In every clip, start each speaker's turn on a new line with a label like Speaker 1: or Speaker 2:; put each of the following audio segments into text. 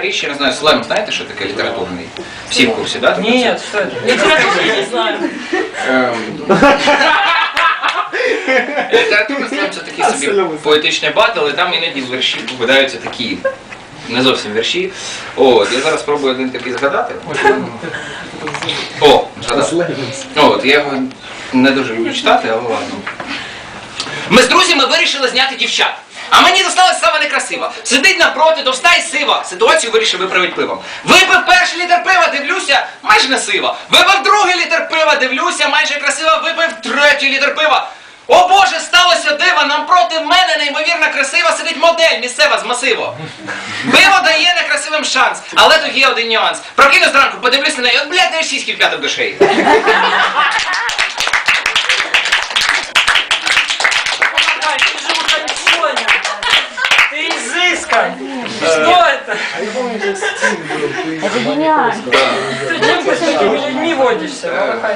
Speaker 1: річ, я не знаю, слем, знаєте, що таке літературний? Всі в курсі, так? Да?
Speaker 2: Нет, что это? Не знаю.
Speaker 1: Літературний слем це такий собі поетичний батл, і там іноді з віршів попадаються такі. Не зовсім вірші. От, я зараз спробую один такий згадати. О, згадав. От, я його не дуже люблю читати, але ладно. Ми з друзями вирішили зняти дівчат. А мені досталось саме некрасиво. Сидить напроти, товста і сива. Ситуацію вирішив виправити пивом. Випив перший літр пива, дивлюся, майже не сива. Випив другий літр пива, дивлюся, майже красиво. Випив третій літр пива. О Боже, сталося диво! Напроти мене неймовірно красива сидить модель місцева з масиву. Пиво дає некрасивим шанс, але тут є один нюанс. Прокину зранку, подивлюсь на неї, от блядь, не російські вп'яток до шиї.
Speaker 2: Ай, ты же утонченен. Ты изыскан. Что это?
Speaker 3: Это гениально.
Speaker 2: Ты чем ты с такими людьми водишься? Волохай?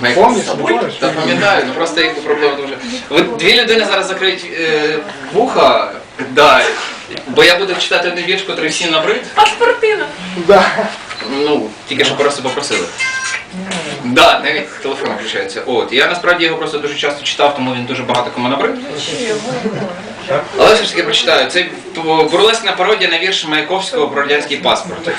Speaker 1: Ми
Speaker 4: Помниш, не помниш?
Speaker 1: Та пам'ятаю, ну просто їх проблема дуже. От дві людини зараз закриють е, вуха, да, бо я буду читати один вірш, котрий всім набрид.
Speaker 2: Паспортина.
Speaker 4: Да.
Speaker 1: Ну, тільки що просто попросили. Да, навіть телефон включається. От. Я насправді його просто дуже часто читав, тому він дуже багато кому набрид. Але все ж таки прочитаю. Це бурлесна пародія на вірш Маяковського про радянський паспорт.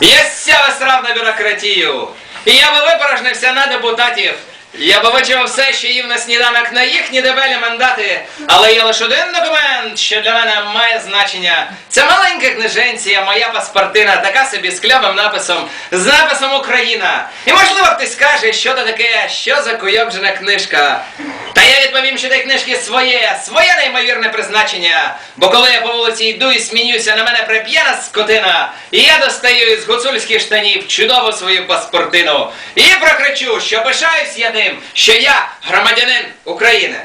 Speaker 1: Я сяв срав на бюрократію. І я би випорожнився на депутатів. Я вичив все, що їв на сніданок на їхні дебелі мандати. Але є лише один документ, що для мене має значення. Це маленька книженція, моя паспортина, така собі з кльовим написом, з написом Україна. І можливо хтось скаже, що це таке, що за куйовджена книжка. Та я відповім, що ті книжки своє, своє неймовірне призначення. Бо коли я по вулиці йду і сміюся, на мене прип'яна скотина, і я достаю із гуцульських штанів чудову свою паспортину. І прокричу, що пишаюсь я тим, що я громадянин України.